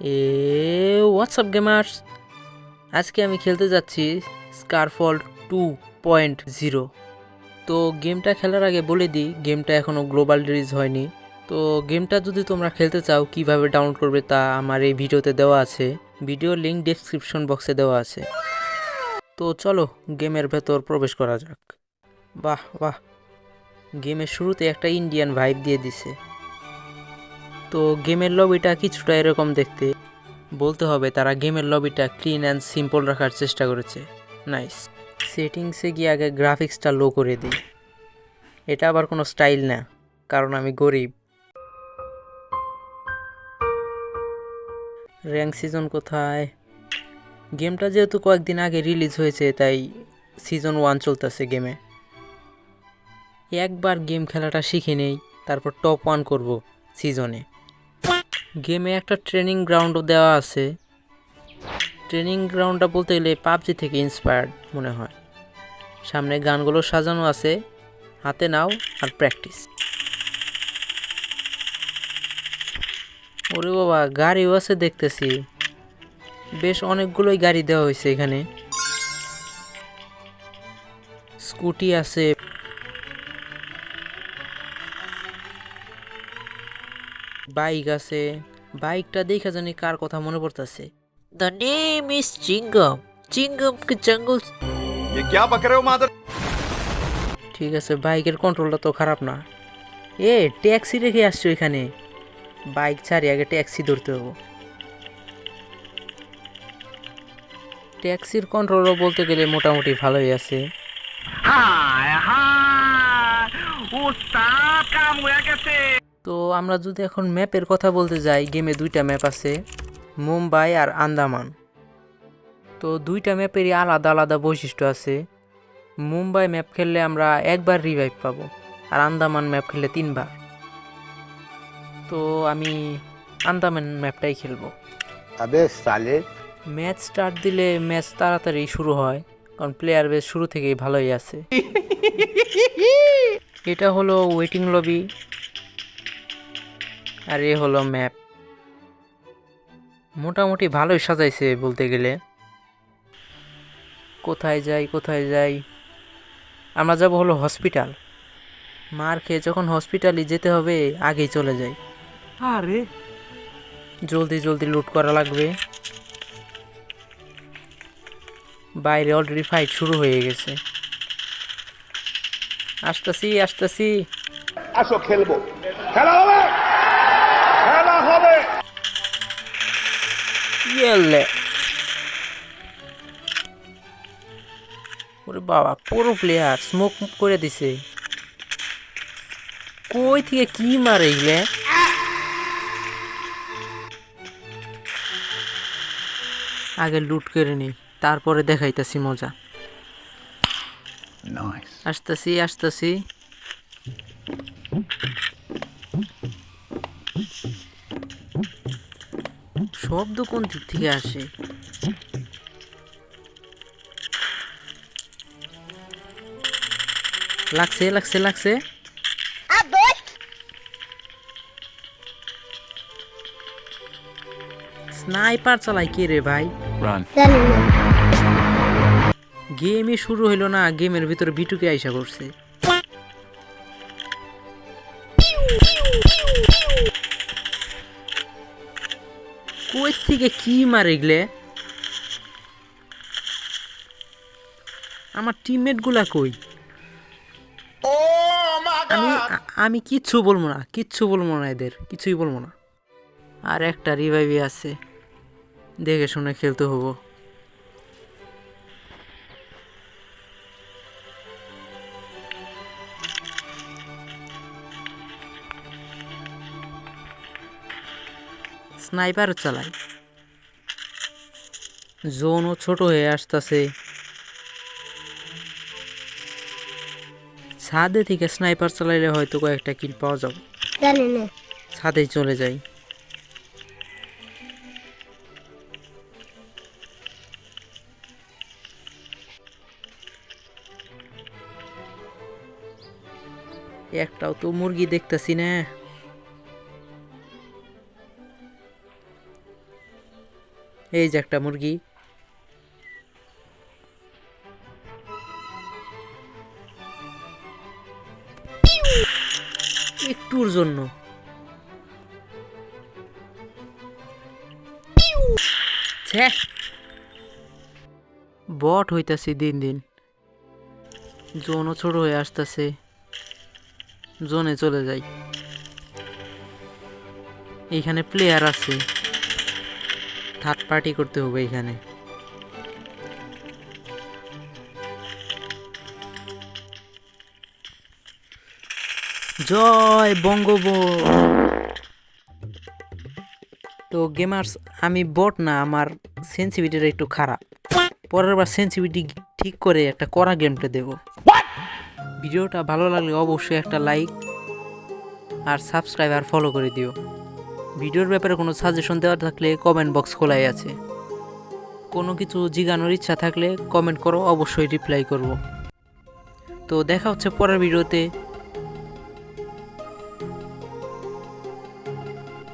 এ WhatsApp gamers আজকে আমি খেলতে যাচ্ছি স্কারফল টু পয়েন্ট জিরো তো গেমটা খেলার আগে বলে দিই গেমটা এখনও গ্লোবাল রিলিজ হয়নি। তো গেমটা যদি তোমরা খেলতে চাও, কীভাবে ডাউনলোড করবে তা আমার এই ভিডিওতে দেওয়া আছে। ভিডিও লিঙ্ক ডেসক্রিপশন বক্সে দেওয়া আছে। তো চলো গেমের ভেতর প্রবেশ করা যাক। বাহ বাহ। গেমের শুরুতে একটা ইন্ডিয়ান ভাইব দিয়ে দিছে। তো গেমের লবিটা কিছুটা এরকম দেখতে। বলতে হবে তারা গেমের লবিটা ক্লিন অ্যান্ড সিম্পল রাখার চেষ্টা করেছে। নাইস। সেটিংসে গিয়ে আগে গ্রাফিক্সটা লো করে দিই। এটা আবার কোনো স্টাইল না, কারণ আমি গরিব। র্যাঙ্ক সিজন কোথায়? গেমটা যেহেতু কয়েকদিন আগে রিলিজ হয়েছে, তাই সিজন ওয়ান চলতেছে গেমে। একবার গেম খেলাটা শিখে নেই, তারপর টপ ওয়ান করব সিজনে। গেমে একটা ট্রেনিং গ্রাউন্ডও দেওয়া আছে। ট্রেনিং গ্রাউন্ডটা বলতে গেলে পাবজি থেকে ইন্সপায়ার্ড মনে হয়। সামনে গানগুলো সাজানো আছে। হাতে নাও আর প্র্যাকটিস ওরে বাবা, গাড়িও আছে দেখতেছি। বেশ অনেকগুলোই গাড়ি দেওয়া হয়েছে এখানে। স্কুটি আছে। বাইক আছে। বাইকটা দেখে জানি কার কথা মনে পড়তেছে। The name is Chingam Chingam কি জঙ্গল ঠিক আছে বাইকের কন্ট্রোলটা তো খারাপ না। এ ট্যাক্সি রেখে আসছো এখানে। বাইক ছাড়ি আগে ট্যাক্সি ধরতে হব। ট্যাক্সির কন্ট্রোলও বলতে গেলে মোটামুটি ভালোই আছে। হ্যাঁ ও কাম হয়ে গেছে। তো আমরা যদি এখন ম্যাপের কথা বলতে যাই গেমে দুইটা ম্যাপ আছে মুম্বাই আর আন্দামান। তো দুইটা ম্যাপেরই আলাদা আলাদা বৈশিষ্ট্য আছে। মুম্বাই ম্যাপ খেললে আমরা একবার রিভাইভ পাব আর আন্দামান ম্যাপ খেললে তিনবার। তো আমি আন্দামান ম্যাপটাই খেলব। ম্যাচ স্টার্ট দিলে ম্যাচ তাড়াতাড়ি শুরু হয় কারণ প্লেয়ার বেশ শুরু থেকেই ভালোই আছে। এটা হলো ওয়েটিং লবি আর এ হলো ম্যাপ মোটামুটি ভালোই সাজাইছে বলতে গেলে। কোথায় যাই কোথায় যাই? আমরা যাব হলো হসপিটাল মার খেয়ে যখন হসপিটালে যেতে হবে আগেই চলে যাই। আরে। জলদি জলদি লুট করা লাগবে। বাইরে অলরেডি ফাইট শুরু হয়ে গেছে। আসতেছি আসতেছি। আসো খেলব। খেলা ইয়েলে ওরে বাবা পুরো প্লেয়ার স্মোক করে দিছে। কই থেকে কি মারে এগুলো? আগে লুট করে নি তারপরে দেখাইতাছি মজা। আসতেছি আসতেছি। শব্দ কোন দিক থেকে আসে। লাগছে লাগছে লাগছে। স্নাইপার চালাই কে রে ভাই? গেমই শুরু হইল না গেমের ভিতরে বিটুকে আইসা করছে কই থেকে কি মারে গেলে আমার টিমমেটগুলা কই? আমি আমি কিচ্ছু বলব না কিচ্ছু বলব না এদের কিছুই বলব না। আর একটা রিভাইভি আছে। দেখে শুনে খেলতে হব। স্নাইপার চালাই জোনও ছোট হয়ে আসতেছে। ছাদে থেকে স্নাইপার চালাইলে হয়তো কয়েকটা কিল পাওয়া যাবে। জানি না। ছাদেই চলে যাই। একটাও তো মুরগি দেখতেছি না। এই যে একটা মুরগি। একটুর জন্য। বট হইতাছি দিন দিন। জোনও ছোট হয়ে আসতেছে। জোনে চলে যাই। এখানে প্লেয়ার আছে। থার্ড পার্টি করতে হবে এখানে। জয় বঙ্গব তো গেমার্স আমি বট না আমার সেন্সিভিটিটা একটু খারাপ। পরের বার সেন্সিভিটি ঠিক করে একটা কড়া গেমটা দেবো। ভিডিওটা ভালো লাগলে অবশ্যই একটা লাইক আর সাবস্ক্রাইব আর ফলো করে দিও। ভিডিওর ব্যাপারে কোনো সাজেশন দেওয়ার থাকলে কমেন্ট বক্স খোলাই আছে। কোনো কিছু জিগানোর ইচ্ছা থাকলে কমেন্ট করো, অবশ্যই রিপ্লাই করব। তো দেখা হচ্ছে পরের ভিডিওতে।